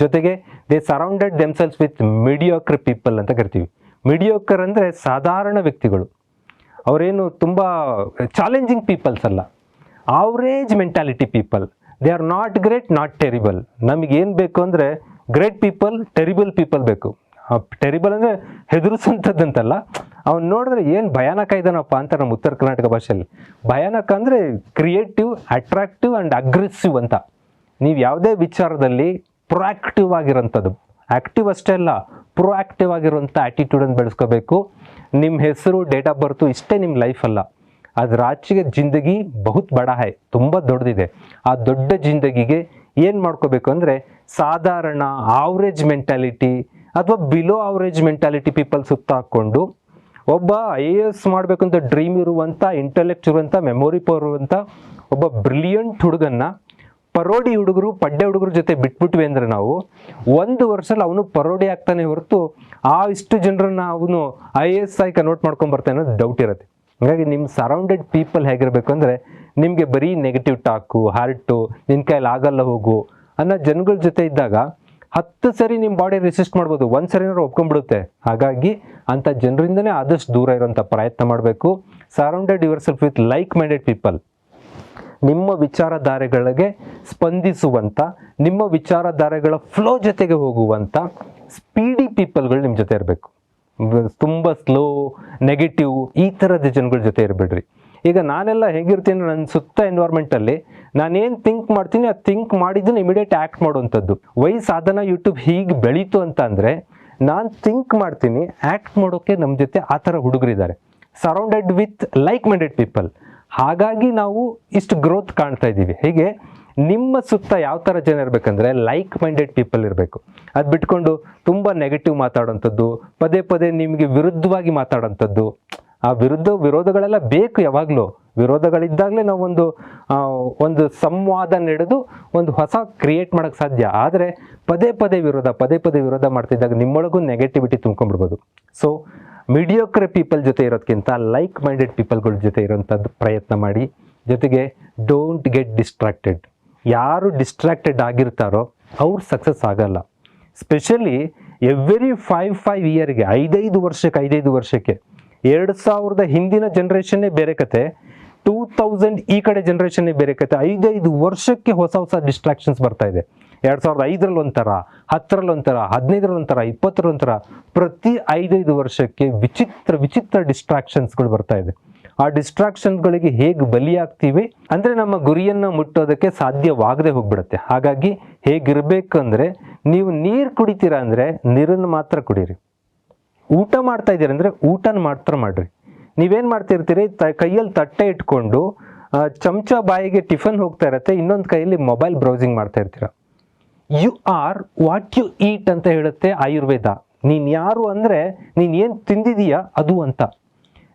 ಜೊತೆಗೆ they surrounded themselves with mediocre people ಅಂತ ಕರಿತೀವಿ. ಮಿಡಿಯೋಕರ್ ಅಂದರೆ ಸಾಧಾರಣ ವ್ಯಕ್ತಿಗಳು. ಅವರೇನು ತುಂಬ ಚಾಲೆಂಜಿಂಗ್ ಪೀಪಲ್ಸ್ ಅಲ್ಲ. Average mentality people they are not great not terrible ನಮಗೇನು ಬೇಕು ಅಂದರೆ ಗ್ರೇಟ್ ಪೀಪಲ್ ಟೆರಿಬಲ್ ಪೀಪಲ್ ಬೇಕು. ಟೆರಿಬಲ್ ಅಂದರೆ ಹೆದರಿಸುವಂಥದ್ದಂತಲ್ಲ ಅವ್ನು ನೋಡಿದ್ರೆ ಏನು ಭಯಾನಕ ಇದ್ದಾನಪ್ಪ ಅಂತ ನಮ್ಮ ಉತ್ತರ ಕರ್ನಾಟಕ ಭಾಷೆಯಲ್ಲಿ. ಭಯಾನಕ ಅಂದರೆ ಕ್ರಿಯೇಟಿವ್ ಅಟ್ರಾಕ್ಟಿವ್ ಆ್ಯಂಡ್ ಅಗ್ರೆಸಿವ್ ಅಂತ. ನೀವು ಯಾವುದೇ ವಿಚಾರದಲ್ಲಿ ಪ್ರೊಆಕ್ಟಿವ್ ಆಗಿರೋಂಥದ್ದು ಆ್ಯಕ್ಟಿವ್ ಅಷ್ಟೇ ಅಲ್ಲ ಪ್ರೊಆಕ್ಟಿವ್ ಆಗಿರುವಂಥ ಆ್ಯಟಿಟ್ಯೂಡನ್ನು ಬೆಳೆಸ್ಕೋಬೇಕು. ನಿಮ್ಮ ಹೆಸರು ಡೇಟ್ ಆಫ್ ಬರ್ತು ಇಷ್ಟೇ ನಿಮ್ಮ ಲೈಫ್ ಅಲ್ಲ. ಅದ್ರ ಆಚೆಗೆ ಜಿಂದಗಿ ಬಹುತ್ ಬಡ ಹೈ, ತುಂಬ ದೊಡ್ಡದಿದೆ. ಆ ದೊಡ್ಡ ಜಿಂದಗಿಗೆ ಏನು ಮಾಡ್ಕೋಬೇಕು ಅಂದರೆ ಸಾಧಾರಣ ಆವ್ರೇಜ್ ಮೆಂಟಾಲಿಟಿ ಅಥವಾ ಬಿಲೋ ಆವ್ರೇಜ್ ಮೆಂಟಾಲಿಟಿ ಪೀಪಲ್ ಸುತ್ತ ಹಾಕ್ಕೊಂಡು ಒಬ್ಬ ಐ ಎ ಎಸ್ ಮಾಡಬೇಕಂತ ಡ್ರೀಮ್ ಇರುವಂಥ ಇಂಟೆಲೆಕ್ಟ್ ಇರುವಂಥ ಮೆಮೊರಿ ಪವರ್ ಇರುವಂಥ ಒಬ್ಬ ಬ್ರಿಲಿಯಂಟ್ ಹುಡುಗನ್ನ ಪರೋಡಿ ಹುಡುಗರು, ಪಡ್ಡೆ ಹುಡುಗರ ಜೊತೆ ಬಿಟ್ಬಿಟ್ವಿ ಅಂದರೆ ನಾವು ಒಂದು ವರ್ಷದಲ್ಲಿ ಅವನು ಪರೋಡಿ ಆಗ್ತಾನೆ ಹೊರತು ಆ ಇಷ್ಟು ಜನರನ್ನ ಅವನು ಐ ಎ ಎಸ್ ಆಗಿ ಕನ್ವರ್ಟ್ ಮಾಡ್ಕೊಂಡ್ ಅನ್ನೋದು ಡೌಟ್ ಇರುತ್ತೆ. ಹಾಗಾಗಿ ನಿಮ್ಮ ಸರೌಂಡೆಡ್ ಪೀಪಲ್ ಹೇಗಿರಬೇಕು ಅಂದರೆ ನಿಮಗೆ ಬರೀ ನೆಗೆಟಿವ್ ಟಾಕು ಹಾರ್ಟು ನಿನ್ನ ಕೈಲಿ ಆಗಲ್ಲ ಹೋಗು ಅನ್ನೋ ಜನಗಳ ಜೊತೆ ಇದ್ದಾಗ ಹತ್ತು ಸರಿ ನಿಮ್ಮ ಬಾಡಿ ರೆಸಿಸ್ಟ್ ಮಾಡ್ಬೋದು, ಒಂದು ಸರಿನಾರು ಒಪ್ಕೊಂಡ್ಬಿಡುತ್ತೆ. ಹಾಗಾಗಿ ಅಂಥ ಜನರಿಂದನೇ ಆದಷ್ಟು ದೂರ ಇರೋಂಥ ಪ್ರಯತ್ನ ಮಾಡಬೇಕು. Surrounded yourself with like minded people ನಿಮ್ಮ ವಿಚಾರಧಾರೆಗಳಿಗೆ ಸ್ಪಂದಿಸುವಂಥ ನಿಮ್ಮ ವಿಚಾರಧಾರೆಗಳ ಫ್ಲೋ ಜೊತೆಗೆ ಹೋಗುವಂಥ ಸ್ಪೀಡಿ ಪೀಪಲ್ಗಳು ನಿಮ್ಮ ಜೊತೆ ಇರಬೇಕು. ತುಂಬ ಸ್ಲೋ ನೆಗೆಟಿವ್ ಈ ಥರದ ಜನಗಳ ಜೊತೆ ಇರಬೇಡ್ರಿ. ಈಗ ನಾನೆಲ್ಲ ಹೇಗಿರ್ತೀನಿ ನನ್ನ ಸುತ್ತ ಎನ್ವೈರ್ಮೆಂಟಲ್ಲಿ ನಾನೇನು ಥಿಂಕ್ ಮಾಡ್ತೀನಿ, ಆ ಥಿಂಕ್ ಮಾಡಿದ್ದನ್ನು ಇಮಿಡಿಯೇಟ್ ಆ್ಯಕ್ಟ್ ಮಾಡುವಂಥದ್ದು. ವೈ ಸಾಧನ ಯೂಟ್ಯೂಬ್ ಹೀಗೆ ಬೆಳೀತು ಅಂತ ಅಂದರೆ ನಾನು ಥಿಂಕ್ ಮಾಡ್ತೀನಿ ಆ್ಯಕ್ಟ್ ಮಾಡೋಕ್ಕೆ ನಮ್ಮ ಜೊತೆ ಆ ಥರ ಹುಡುಗರಿದ್ದಾರೆ. Surrounded with like minded people ಹಾಗಾಗಿ ನಾವು ಇಷ್ಟು ಗ್ರೋತ್ ಕಾಣ್ತಾ ಇದ್ದೀವಿ. ಹೀಗೆ ನಿಮ್ಮ ಸುತ್ತ ಯಾವ ಥರ ಜನ ಇರಬೇಕಂದ್ರೆ ಲೈಕ್ ಮೈಂಡೆಡ್ ಪೀಪಲ್ ಇರಬೇಕು. ಅದು ಬಿಟ್ಕೊಂಡು ತುಂಬ ನೆಗೆಟಿವ್ ಮಾತಾಡೋಂಥದ್ದು, ಪದೇ ಪದೇ ನಿಮಗೆ ವಿರುದ್ಧವಾಗಿ ಮಾತಾಡೋಂಥದ್ದು, ಆ ವಿರುದ್ಧ ವಿರೋಧಗಳೆಲ್ಲ ಬೇಕು ಯಾವಾಗಲೂ. ವಿರೋಧಗಳಿದ್ದಾಗಲೇ ನಾವೊಂದು ಒಂದು ಸಂವಾದ ನಡೆದು ಒಂದು ಹೊಸ ಕ್ರಿಯೇಟ್ ಮಾಡೋಕ್ಕೆ ಸಾಧ್ಯ. ಆದರೆ ಪದೇ ಪದೇ ವಿರೋಧ, ಪದೇ ಪದೇ ವಿರೋಧ ಮಾಡ್ತಿದ್ದಾಗ ನಿಮ್ಮೊಳಗೂ ನೆಗೆಟಿವಿಟಿ ತುಂಬ್ಕೊಂಡ್ಬಿಡ್ಬೋದು. ಸೊ ಮೀಡಿಯೋಕ್ರೆ ಪೀಪಲ್ ಜೊತೆ ಇರೋದಕ್ಕಿಂತ ಲೈಕ್ ಮೈಂಡೆಡ್ ಪೀಪಲ್ಗಳ ಜೊತೆ ಇರೋಂಥದ್ದು ಪ್ರಯತ್ನ ಮಾಡಿ. ಜೊತೆಗೆ ಡೋಂಟ್ ಗೆಟ್ ಡಿಸ್ಟ್ರಾಕ್ಟೆಡ್ ಯಾರು ಡಿಸ್ಟ್ರಾಕ್ಟೆಡ್ ಆಗಿರ್ತಾರೋ ಅವ್ರು ಸಕ್ಸಸ್ ಆಗಲ್ಲ. ಸ್ಪೆಷಲಿ ಎವ್ರಿ ಫೈವ್ ಫೈವ್ ಇಯರ್ಗೆ ಐದೈದು ವರ್ಷಕ್ಕೆ ಐದೈದು ವರ್ಷಕ್ಕೆ, ಎರಡು ಸಾವಿರದ ಹಿಂದಿನ ಜನ್ರೇಷನ್ನೇ ಬೇರೆ ಕತೆ ಟೂ ತೌಸಂಡ್ ಈ ಕಡೆ ಜನ್ರೇಷನ್ನೇ ಬೇರೆ ಕತೆ, ಐದೈದು ವರ್ಷಕ್ಕೆ ಹೊಸ ಹೊಸ ಡಿಸ್ಟ್ರಾಕ್ಷನ್ಸ್ ಬರ್ತಾ ಇದೆ. ಎರಡು ಸಾವಿರದ ಐದರಲ್ಲಿ ಒಂಥರ ಹತ್ತರಲ್ಲಿ ಒಂಥರ ಹದಿನೈದರಲ್ಲಿ ಒಂಥರ ಇಪ್ಪತ್ತರಲ್ಲಿ ಒಂಥರ ಪ್ರತಿ ಐದೈದು ವರ್ಷಕ್ಕೆ ವಿಚಿತ್ರ ವಿಚಿತ್ರ ಡಿಸ್ಟ್ರಾಕ್ಷನ್ಸ್ಗಳು ಬರ್ತಾ ಇದೆ. ಆ ಡಿಸ್ಟ್ರಾಕ್ಷನ್ಗಳಿಗೆ ಹೇಗೆ ಬಲಿಯಾಗ್ತೀವಿ? ಅಂದರೆ ನಮ್ಮ ಗುರಿಯನ್ನು ಮುಟ್ಟೋದಕ್ಕೆ ಸಾಧ್ಯವಾಗದೆ ಹೋಗ್ಬಿಡುತ್ತೆ. ಹಾಗಾಗಿ ಹೇಗಿರ್ಬೇಕಂದ್ರೆ ನೀವು ನೀರು ಕುಡಿತೀರಾ ಅಂದರೆ ನೀರನ್ನು ಮಾತ್ರ ಕುಡೀರಿ. ಊಟ ಮಾಡ್ತಾ ಇದ್ದೀರಿ ಅಂದರೆ ಊಟನ ಮಾತ್ರ ಮಾಡಿರಿ. ನೀವೇನು ಮಾಡ್ತಿರ್ತೀರಿ? ತ, ಕೈಯಲ್ಲಿ ತಟ್ಟೆ ಇಟ್ಕೊಂಡು ಚಮಚ ಬಾಯಿಗೆ ಟಿಫನ್ ಹೋಗ್ತಾ ಇರತ್ತೆ, ಇನ್ನೊಂದು ಕೈಯಲ್ಲಿ ಮೊಬೈಲ್ ಬ್ರೌಸಿಂಗ್ ಮಾಡ್ತಾ ಇರ್ತೀರ. You are what you eat ಅಂತ ಹೇಳುತ್ತೆ ಆಯುರ್ವೇದ. ನೀನು ಯಾರು ಅಂದರೆ ನೀನು ಏನು ತಿಂದಿದೀಯಾ ಅದು ಅಂತ.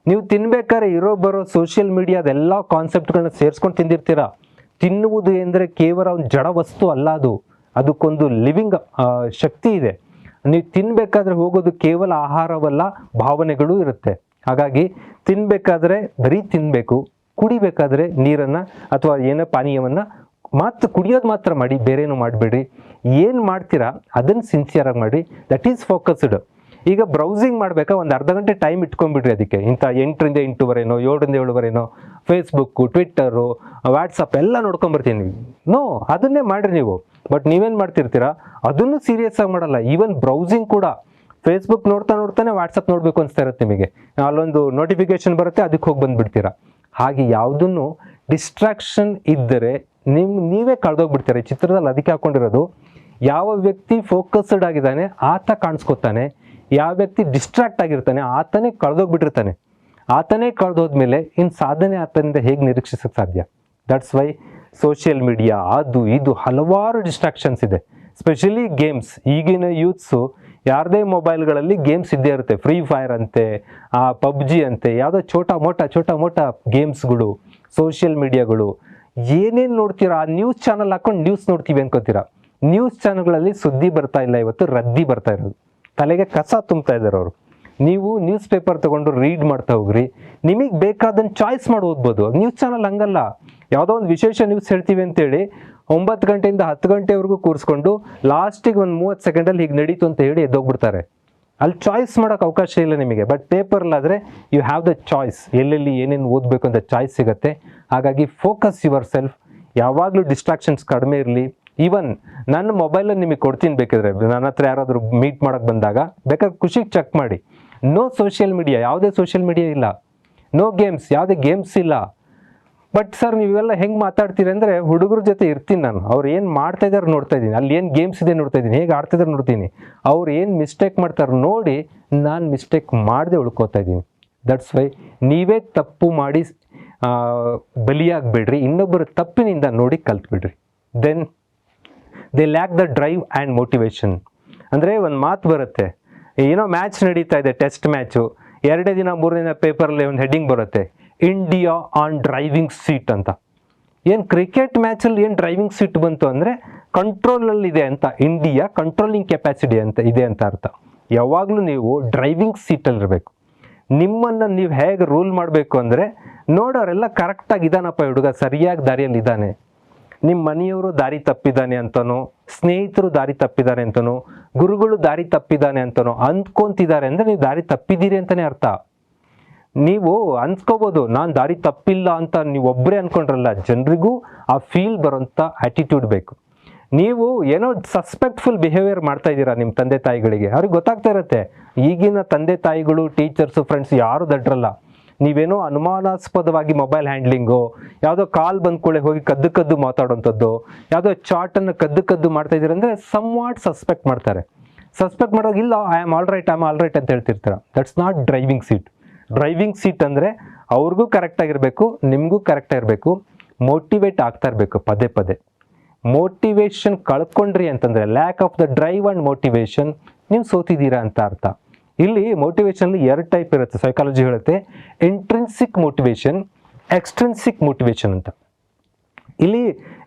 ನೀವು ತಿನ್ಬೇಕಾದ್ರೆ ಇರೋ ಬರೋ ಸೋಷಿಯಲ್ ಮೀಡಿಯಾದೆಲ್ಲ ಕಾನ್ಸೆಪ್ಟ್ಗಳನ್ನ ಸೇರಿಸ್ಕೊಂಡು ತಿಂದಿರ್ತೀರ? ತಿನ್ನುವುದು ಎಂದರೆ ಕೇವಲ ಒಂದು ಜಡ ವಸ್ತು ಅಲ್ಲ ಅದು. ಅದಕ್ಕೊಂದು ಲಿವಿಂಗ್ ಶಕ್ತಿ ಇದೆ. ನೀವು ತಿನ್ಬೇಕಾದ್ರೆ ಹೋಗೋದು ಕೇವಲ ಆಹಾರವಲ್ಲ, ಭಾವನೆಗಳು ಇರುತ್ತೆ. ಹಾಗಾಗಿ ತಿನ್ಬೇಕಾದ್ರೆ ಬರೀ ತಿನ್ನಬೇಕು ಕುಡಿಬೇಕಾದ್ರೆ ನೀರನ್ನು ಅಥವಾ ಏನೋ ಪಾನೀಯವನ್ನು ಮಾತ್ರ ಕುಡಿಯೋದು ಮಾತ್ರ ಮಾಡಿ, ಬೇರೇನು ಮಾಡಬೇಡಿ ಏನು ಮಾಡ್ತೀರಾ ಅದನ್ನು ಸಿನ್ಸಿಯರಾಗಿ ಮಾಡಿ ದಟ್ ಈಸ್ ಫೋಕಸ್ಡ್ ಈಗ ಬ್ರೌಸಿಂಗ್ ಮಾಡಬೇಕಾ, ಒಂದು ಅರ್ಧ ಗಂಟೆ ಟೈಮ್ ಇಟ್ಕೊಂಡ್ಬಿಡ್ರಿ ಅದಕ್ಕೆ. ಇಂಥ ಎಂಟರಿಂದ ಎಂಟುವರೆನೋ, ಏಳರಿಂದ ಏಳುವರೆನೋ ಫೇಸ್ಬುಕ್ಕು ಟ್ವಿಟ್ಟರು ವಾಟ್ಸಪ್ ಎಲ್ಲ ನೋಡ್ಕೊಂಬರ್ತೀನಿ. ನೋ ಅದನ್ನೇ ಮಾಡಿರಿ ನೀವು. ಬಟ್ ನೀವೇನು ಮಾಡ್ತಿರ್ತೀರಾ, ಅದನ್ನು ಸೀರಿಯಸ್ ಆಗಿ ಮಾಡಲ್ಲ. ಈವನ್ ಬ್ರೌಸಿಂಗ್ ಕೂಡ. ಫೇಸ್ಬುಕ್ ನೋಡ್ತಾ ನೋಡ್ತಾನೆ ವಾಟ್ಸಪ್ ನೋಡಬೇಕು ಅನಿಸ್ತಾ ಇರುತ್ತೆ ನಿಮಗೆ. ಅಲ್ಲೊಂದು ನೋಟಿಫಿಕೇಶನ್ ಬರುತ್ತೆ, ಅದಕ್ಕೆ ಹೋಗಿ ಬಂದುಬಿಡ್ತೀರಾ. ಹಾಗೆ ಯಾವುದನ್ನು ಡಿಸ್ಟ್ರಾಕ್ಷನ್ ಇದ್ದರೆ ನಿಮ್, ನೀವೇ ಕಳೆದೋಗ್ಬಿಡ್ತೀರ. ಈ ಚಿತ್ರದಲ್ಲಿ ಅದಕ್ಕೆ ಹಾಕೊಂಡಿರೋದು. ಯಾವ ವ್ಯಕ್ತಿ ಫೋಕಸ್ಡ್ ಆಗಿದ್ದಾನೆ, ಆತ ಕಾಣಿಸ್ಕೊತಾನೆ. ಯಾವ ವ್ಯಕ್ತಿ ಡಿಸ್ಟ್ರಾಕ್ಟ್ ಆಗಿರ್ತಾನೆ, ಆತನೇ ಕಳೆದೋಗ್ಬಿಟ್ಟಿರ್ತಾನೆ. ಆತನೇ ಕಳೆದೋದ್ಮೇಲೆ ಇನ್ನು ಸಾಧನೆ ಆತನಿಂದ ಹೇಗೆ ನಿರೀಕ್ಷಿಸೋಕ್ಕೆ ಸಾಧ್ಯ? ದಟ್ಸ್ ವೈ ಸೋಷಿಯಲ್ ಮೀಡಿಯಾ ಅದು ಇದು ಹಲವಾರು ಡಿಸ್ಟ್ರಾಕ್ಷನ್ಸ್ ಇದೆ. ಸ್ಪೆಷಲಿ ಗೇಮ್ಸ್ ಈಗಿನ ಯೂತ್ಸು ಯಾರದೇ ಮೊಬೈಲ್ಗಳಲ್ಲಿ ಗೇಮ್ಸ್ ಇದ್ದೇ ಇರುತ್ತೆ. ಫ್ರೀ ಫೈರ್ ಅಂತೆ, ಆ ಪಬ್ಜಿ ಅಂತೆ, ಯಾವುದೋ ಛೋಟ ಮೋಟ ಛೋಟ ಮೋಟ ಗೇಮ್ಸ್ಗಳು ಸೋಷಿಯಲ್ ಮೀಡಿಯಾಗಳು ಏನೇನು ನೋಡ್ತೀರಾ? ಆ ನ್ಯೂಸ್ ಚಾನಲ್ ಹಾಕೊಂಡು ನ್ಯೂಸ್ ನೋಡ್ತೀವಿ ಅನ್ಕೋತೀರಾ? ನ್ಯೂಸ್ ಚಾನಲ್ಗಳಲ್ಲಿ ಸುದ್ದಿ ಬರ್ತಾ ಇಲ್ಲ ಇವತ್ತು, ರದ್ದಿ ಬರ್ತಾ ಇರೋದು. ತಲೆಗೆ ಕಸ ತುಂಬ್ತಾ ಇದ್ದಾರೆ ಅವರು. ನೀವು ನ್ಯೂಸ್ ಪೇಪರ್ ತಗೊಂಡು ರೀಡ್ ಮಾಡ್ತಾ ಹೋಗ್ರಿ. ನಿಮಗೆ ಬೇಕಾದನ್ನು ಚಾಯ್ಸ್ ಮಾಡಿ ಓದ್ಬೋದು. ನ್ಯೂಸ್ ಚಾನಲ್ ಹಂಗಲ್ಲ. ಯಾವುದೋ ಒಂದು ವಿಶೇಷ ನ್ಯೂಸ್ ಹೇಳ್ತೀವಿ ಅಂತೇಳಿ ಒಂಬತ್ತು ಗಂಟೆಯಿಂದ ಹತ್ತು ಗಂಟೆವರೆಗೂ ಕೂರಿಸ್ಕೊಂಡು ಲಾಸ್ಟಿಗೆ ಒಂದು ಮೂವತ್ತು ಸೆಕೆಂಡಲ್ಲಿ ಹೀಗೆ ನಡೀತು ಅಂತ ಹೇಳಿ ಎದ್ದೋಗ್ಬಿಡ್ತಾರೆ. ಅಲ್ಲಿ ಚಾಯ್ಸ್ ಮಾಡೋಕೆ ಅವಕಾಶ ಇಲ್ಲ ನಿಮಗೆ. ಬಟ್ ಪೇಪರ್ಲಾದರೆ ಯು ಹ್ಯಾವ್ ದ ಚಾಯ್ಸ್ ಎಲ್ಲೆಲ್ಲಿ ಏನೇನು ಓದಬೇಕು ಅಂತ ಚಾಯ್ಸ್ ಸಿಗುತ್ತೆ. ಹಾಗಾಗಿ ಫೋಕಸ್ ಯುವರ್ ಸೆಲ್ಫ್ ಯಾವಾಗಲೂ ಡಿಸ್ಟ್ರಾಕ್ಷನ್ಸ್ ಕಡಿಮೆ ಇರಲಿ. ಈವನ್ ನನ್ನ ಮೊಬೈಲಲ್ಲಿ ನಿಮಗೆ ಕೊಡ್ತೀನಿ ಬೇಕಿದ್ರೆ, ನನ್ನ ಹತ್ರ ಯಾರಾದರೂ ಮೀಟ್ ಮಾಡೋಕ್ಕೆ ಬಂದಾಗ, ಬೇಕಾದ್ರೆ ಖುಷಿಗೆ ಚೆಕ್ ಮಾಡಿ. ನೋ ಸೋಷಿಯಲ್ ಮೀಡಿಯಾ ಯಾವುದೇ ಸೋಷಿಯಲ್ ಮೀಡಿಯಾ ಇಲ್ಲ. ನೋ ಗೇಮ್ಸ್ ಯಾವುದೇ ಗೇಮ್ಸ್ ಇಲ್ಲ. ಬಟ್ ಸರ್ ನೀವೆಲ್ಲ ಹೆಂಗೆ ಮಾತಾಡ್ತೀರಿ ಅಂದರೆ ಹುಡುಗರ ಜೊತೆ ಇರ್ತೀನಿ ನಾನು. ಅವ್ರು ಏನು ಮಾಡ್ತಾ ಇದ್ದಾರೆ ನೋಡ್ತಾ ಇದ್ದೀನಿ. ಅಲ್ಲಿ ಏನು ಗೇಮ್ಸ್ ಇದೆ ನೋಡ್ತಾ ಇದ್ದೀನಿ. ಹೇಗೆ ಆಡ್ತಿದ್ದಾರೆ ನೋಡ್ತೀನಿ. ಅವ್ರು ಏನು ಮಿಸ್ಟೇಕ್ ಮಾಡ್ತಾರೆ ನೋಡಿ ನಾನು ಮಿಸ್ಟೇಕ್ ಮಾಡದೆ ಉಳ್ಕೋತಾ ಇದ್ದೀನಿ. ದಟ್ಸ್ ವೈ ನೀವೇ ತಪ್ಪು ಮಾಡಿ ಬಲಿಯಾಗಬೇಡ್ರಿ. ಇನ್ನೊಬ್ಬರ ತಪ್ಪಿನಿಂದ ನೋಡಿ ಕಲ್ತ್ಬಿಡ್ರಿ. Then they lack the drive and motivation ಅಂದರೆ ಒಂದು ಮಾತು ಬರುತ್ತೆ. ಏನೋ ಮ್ಯಾಚ್ ನಡೀತಾ ಇದೆ ಟೆಸ್ಟ್ ಮ್ಯಾಚು ಎರಡೇ ದಿನ ಮೂರನೇ ದಿನ ಪೇಪರಲ್ಲಿ ಒಂದು ಹೆಡ್ಡಿಂಗ್ ಬರುತ್ತೆ. ಇಂಡಿಯಾ ಆನ್ ಡ್ರೈವಿಂಗ್ ಸೀಟ್ ಅಂತ. ಏನು ಕ್ರಿಕೆಟ್ ಮ್ಯಾಚಲ್ಲಿ ಏನು ಡ್ರೈವಿಂಗ್ ಸೀಟ್ ಬಂತು ಅಂದರೆ ಕಂಟ್ರೋಲಲ್ಲಿದೆ ಅಂತ ಇಂಡಿಯಾ ಕಂಟ್ರೋಲಿಂಗ್ ಕೆಪಾಸಿಟಿ ಅಂತ, ಇದೆ ಅಂತ ಅರ್ಥ. ಯಾವಾಗಲೂ ನೀವು ಡ್ರೈವಿಂಗ್ ಸೀಟಲ್ಲಿರಬೇಕು ನಿಮ್ಮನ್ನು ನೀವು ಹೇಗೆ ರೂಲ್ ಮಾಡಬೇಕು ಅಂದರೆ, ನೋಡೋರೆಲ್ಲ ಕರೆಕ್ಟಾಗಿ ಇದಾನಪ್ಪ ಹುಡುಗ, ಸರಿಯಾಗಿ ದಾರಿಯಲ್ಲಿ ಇದ್ದಾನೆ. ನಿಮ್ಮ ಮನೆಯವರು ದಾರಿ ತಪ್ಪಿದ್ದಾನೆ ಅಂತನೋ, ಸ್ನೇಹಿತರು ದಾರಿ ತಪ್ಪಿದ್ದಾರೆ ಅಂತನೋ, ಗುರುಗಳು ದಾರಿ ತಪ್ಪಿದ್ದಾನೆ ಅಂತನೋ, ಅಂದ್ಕೊಂತಿದ್ದಾರೆ ಅಂದರೆ ನೀವು ದಾರಿ ತಪ್ಪಿದ್ದೀರಿ ಅಂತಲೇ ಅರ್ಥ. ನೀವು ಅನ್ಸ್ಕೋಬೋದು, ನಾನು ದಾರಿ ತಪ್ಪಿಲ್ಲ ಅಂತ ನೀವು ಒಬ್ಬರೇ ಅನ್ಕೊಂಡ್ರಲ್ಲ, ಜನರಿಗೂ ಆ ಫೀಲ್ ಬರೋಂಥ ಆಟಿಟ್ಯೂಡ್ ಬೇಕು. ನೀವು ಏನೋ ಸಸ್ಪೆಕ್ಟ್ಫುಲ್ ಬಿಹೇವಿಯರ್ ಮಾಡ್ತಾ ಇದ್ದೀರಾ ನಿಮ್ಮ ತಂದೆ ತಾಯಿಗಳಿಗೆ. ಅವ್ರಿಗೆ ಗೊತ್ತಾಗ್ತಾ ಇರುತ್ತೆ, ಈಗಿನ ತಂದೆ ತಾಯಿಗಳು ಟೀಚರ್ಸು ಫ್ರೆಂಡ್ಸ್ ಯಾರು ದಡ್ರಲ್ಲ. ನೀವೇನೋ ಅನುಮಾನಾಸ್ಪದವಾಗಿ ಮೊಬೈಲ್ ಹ್ಯಾಂಡ್ಲಿಂಗು ಯಾವುದೋ ಕಾಲ್ ಬಂದ ಕೂಡಲೇ ಹೋಗಿ ಕದ್ದು ಕದ್ದು ಮಾತಾಡೋಂಥದ್ದು, ಯಾವುದೋ ಚಾಟನ್ನು ಕದ್ದು ಕದ್ದು ಮಾಡ್ತಾ ಇದ್ದೀರ ಅಂದರೆ ಸಮ್ ವಾಟ್ ಸಸ್ಪೆಕ್ಟ್ ಮಾಡ್ತಾರೆ. ಸಸ್ಪೆಕ್ಟ್ ಮಾಡೋದು ಇಲ್ಲ I am all right I am all right ಅಂತ ಹೇಳ್ತಿರ್ತೀರ. That's not driving seat driving seat ಅಂದರೆ ಅವ್ರಿಗೂ ಕರೆಕ್ಟಾಗಿರಬೇಕು ನಿಮಗೂ ಕರೆಕ್ಟಾಗಿರಬೇಕು ಮೋಟಿವೇಟ್ ಆಗ್ತಾ ಇರಬೇಕು ಪದೇ ಪದೇ. ಮೋಟಿವೇಶನ್ ಕಳ್ಕೊಂಡ್ರಿ ಅಂತಂದರೆ lack of the drive and motivation ನೀವು ಸೋತಿದ್ದೀರಾ ಅಂತ ಅರ್ಥ. ಇಲ್ಲಿ ಮೋಟಿವೇಶನಲ್ಲಿ ಎರಡು ಟೈಪ್ ಇರುತ್ತೆ ಸೈಕಾಲಜಿ ಹೇಳುತ್ತೆ ಇಂಟ್ರೆನ್ಸಿಕ್ ಮೋಟಿವೇಶನ್ ಎಕ್ಸ್ಟ್ರೆನ್ಸಿಕ್ ಮೋಟಿವೇಶನ್ ಅಂತ. ಇಲ್ಲಿ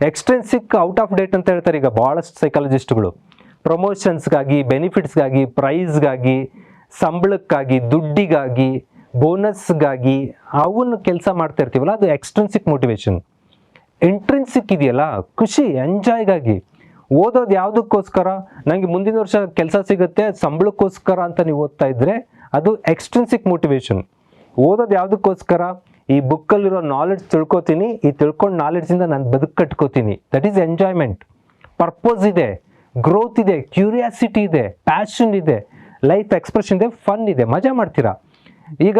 ಎಕ್ಸ್ಟ್ರೆನ್ಸಿಕ್ ಔಟ್ ಆಫ್ ಡೇಟ್ ಅಂತ ಹೇಳ್ತಾರೆ ಈಗ ಭಾಳಷ್ಟು ಸೈಕಾಲಜಿಸ್ಟ್ಗಳು ಪ್ರಮೋಷನ್ಸ್ಗಾಗಿ ಬೆನಿಫಿಟ್ಸ್ಗಾಗಿ ಪ್ರೈಸ್ಗಾಗಿ ಸಂಬಳಕ್ಕಾಗಿ, ದುಡ್ಡಿಗಾಗಿ ಬೋನಸ್ಗಾಗಿ ಅವನ್ನ ಕೆಲಸ ಮಾಡ್ತಾ ಇರ್ತೀವಲ್ಲ, ಅದು ಎಕ್ಸ್ಟ್ರೆನ್ಸಿಕ್ ಮೋಟಿವೇಶನ್ ಇಂಟ್ರೆನ್ಸಿಕ್ ಇದೆಯಲ್ಲ, ಖುಷಿ ಎಂಜಾಯ್ಗಾಗಿ ಓದೋದು ಯಾವುದಕ್ಕೋಸ್ಕರ? ನನಗೆ ಮುಂದಿನ ವರ್ಷ ಕೆಲಸ ಸಿಗುತ್ತೆ, ಸಂಬಳಕ್ಕೋಸ್ಕರ ಅಂತ ನೀವು ಓದ್ತಾ ಇದ್ರೆ ಅದು ಎಕ್ಸ್ಟ್ರೆನ್ಸಿಕ್ ಮೋಟಿವೇಶನ್ ಓದೋದು ಯಾವುದಕ್ಕೋಸ್ಕರ? ಈ ಬುಕ್ಕಲ್ಲಿರೋ ನಾಲೆಡ್ಜ್ ತಿಳ್ಕೊತೀನಿ, ಈ ತಿಳ್ಕೊಂಡು ನಾಲೆಡ್ಜಿಂದ ನಾನು ಬದುಕು ಕಟ್ಕೋತೀನಿ. ದಟ್ ಈಸ್ ಎಂಜಾಯ್ಮೆಂಟ್ ಪರ್ಪೋಸ್ ಇದೆ ಗ್ರೋತ್ ಇದೆ ಕ್ಯೂರಿಯಾಸಿಟಿ ಇದೆ ಪ್ಯಾಷನ್ ಇದೆ ಲೈಫ್ ಎಕ್ಸ್ಪ್ರೆಷನ್ ಇದೆ ಫನ್ ಇದೆ, ಮಜಾ ಮಾಡ್ತೀರಾ? ಈಗ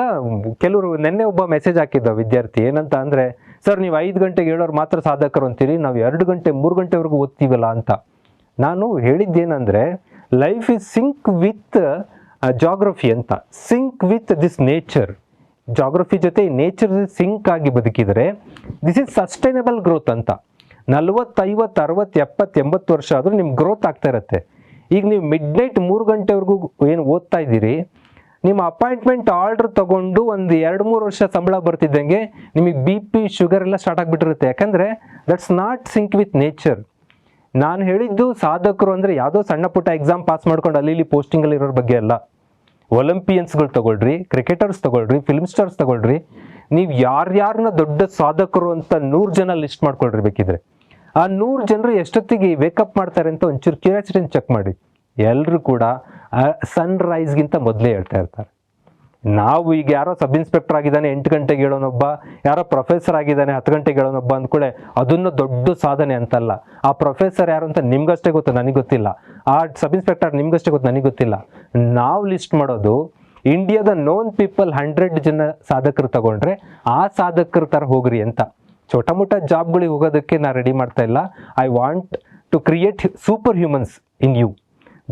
ಕೆಲವರು ನಿನ್ನೆ ಒಬ್ಬ ಮೆಸೇಜ್ ಹಾಕಿದ್ದ ವಿದ್ಯಾರ್ಥಿ ಏನಂತ ಅಂದರೆ, ಸರ್, ನೀವು ಐದು ಗಂಟೆಗೆ ಹೇಳೋರು ಮಾತ್ರ ಸಾಧಕರು ಅಂತೀರಿ, ನಾವು ಎರಡು ಗಂಟೆ, ಮೂರು ಗಂಟೆವರೆಗೂ ಓದ್ತೀವಲ್ಲ ಅಂತ. ನಾನು ಹೇಳಿದ್ದೇನೆಂದರೆ life is sync with geography ಅಂತ. Sync with this nature geography ಜೊತೆ ನೇಚರ್ ಸಿಂಕ್ ಆಗಿ ಬದುಕಿದರೆ ದಿಸ್ ಇಸ್ ಸಸ್ಟೈನಬಲ್ ಗ್ರೋತ್ ಅಂತ. ನಲ್ವತ್ತೈವತ್ತು, ಅರವತ್ತು, ಎಪ್ಪತ್ತು, ಎಂಬತ್ತು ವರ್ಷ ಆದರೂ ನಿಮ್ಗೆ ಗ್ರೋತ್ ಆಗ್ತಾ ಇರುತ್ತೆ. ಈಗ ನೀವು ಮಿಡ್ ನೈಟ್ ಮೂರು ಗಂಟೆವರೆಗೂ ಏನು ಓದ್ತಾ ಇದ್ದೀರಿ ನಿಮ್ಮ ಅಪಾಯಿಂಟ್ಮೆಂಟ್ ಆರ್ಡರ್ ತಗೊಂಡು ಒಂದು ಎರಡು ಮೂರು ವರ್ಷ ಸಂಬಳ ಬರ್ತಿದ್ದಂಗೆ ನಿಮಗೆ ಬಿ ಪಿ ಶುಗರ್ ಎಲ್ಲ ಸ್ಟಾರ್ಟ್ ಆಗಿಬಿಟ್ಟಿರುತ್ತೆ. ಯಾಕಂದರೆ that's not sync with nature ನಾನು ಹೇಳಿದ್ದು ಸಾಧಕರು ಅಂದರೆ ಯಾವುದೋ ಸಣ್ಣ ಪುಟ್ಟ ಎಕ್ಸಾಮ್ ಪಾಸ್ ಮಾಡ್ಕೊಂಡು ಅಲ್ಲಿ ಇಲ್ಲಿ ಪೋಸ್ಟಿಂಗಲ್ಲಿ ಇರೋರ ಬಗ್ಗೆ ಅಲ್ಲ. ಒಲಿಂಪಿಯನ್ಸ್ಗಳು ತಗೊಳ್ರಿ ಕ್ರಿಕೆಟರ್ಸ್ ತಗೊಳ್ರಿ ಫಿಲ್ಮ್ ಸ್ಟಾರ್ಸ್ ತಗೊಳ್ರಿ, ನೀವು ಯಾರ್ಯಾರನ್ನ ದೊಡ್ಡ ಸಾಧಕರು ಅಂತ ನೂರು ಜನ ಲಿಸ್ಟ್ ಮಾಡ್ಕೊಳ್ರಿ ಬೇಕಿದ್ರೆ ಆ ನೂರು ಜನರು ಎಷ್ಟೊತ್ತಿಗೆ ವೇಕಪ್ ಮಾಡ್ತಾರೆ ಅಂತ ಒಂಚೂರು ಕ್ಯೂರಿಯಾಸಿಟಿನ ಚೆಕ್ ಮಾಡಿ. ಎಲ್ಲರೂ ಕೂಡ ಸನ್ ರೈಸ್ಗಿಂತ ಮೊದಲೇ ಹೇಳ್ತಾ ಇರ್ತಾರೆ. ನಾವು ಈಗ ಯಾರೋ ಸಬ್ ಇನ್ಸ್ಪೆಕ್ಟರ್ ಆಗಿದ್ದಾನೆ, ಎಂಟು ಗಂಟೆಗೆ ಹೇಳೋನೊಬ್ಬ, ಯಾರೋ ಪ್ರೊಫೆಸರ್ ಆಗಿದ್ದಾನೆ, ಹತ್ತು ಗಂಟೆಗೆ ಹೇಳೋನೊಬ್ಬ ಅಂದ್ಕೊಳ್ಳೆ ಅದನ್ನು ದೊಡ್ಡ ಸಾಧನೆ ಅಂತಲ್ಲ. ಆ ಪ್ರೊಫೆಸರ್ ಯಾರು ಅಂತ ನಿಮ್ಗಷ್ಟೇ ಗೊತ್ತು, ನನಗೆ ಗೊತ್ತಿಲ್ಲ. ಆ ಸಬ್ ಇನ್ಸ್ಪೆಕ್ಟರ್ ನಿಮ್ಗಷ್ಟೇ ಗೊತ್ತು, ನನಗೆ ಗೊತ್ತಿಲ್ಲ. ನಾವು ಲಿಸ್ಟ್ ಮಾಡೋದು ಇಂಡಿಯಾದ ನೋನ್ ಪೀಪಲ್ ಹಂಡ್ರೆಡ್ ಜನ ಸಾಧಕರು ತಗೊಂಡ್ರೆ, ಆ ಸಾಧಕರ ಥರ ಹೋಗ್ರಿ ಅಂತ. ಚೋಟ ಮೋಟ ಜಾಬ್ಗಳಿಗೆ ಹೋಗೋದಕ್ಕೆ ನಾ ರೆಡಿ ಮಾಡ್ತಾ ಇಲ್ಲ. I want to create super humans in you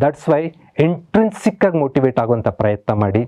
that's why ಇಂಟ್ರೆನ್ಸಿಕ್ಕಾಗಿ motivate ಆಗುವಂಥ ಪ್ರಯತ್ನ ಮಾಡಿ.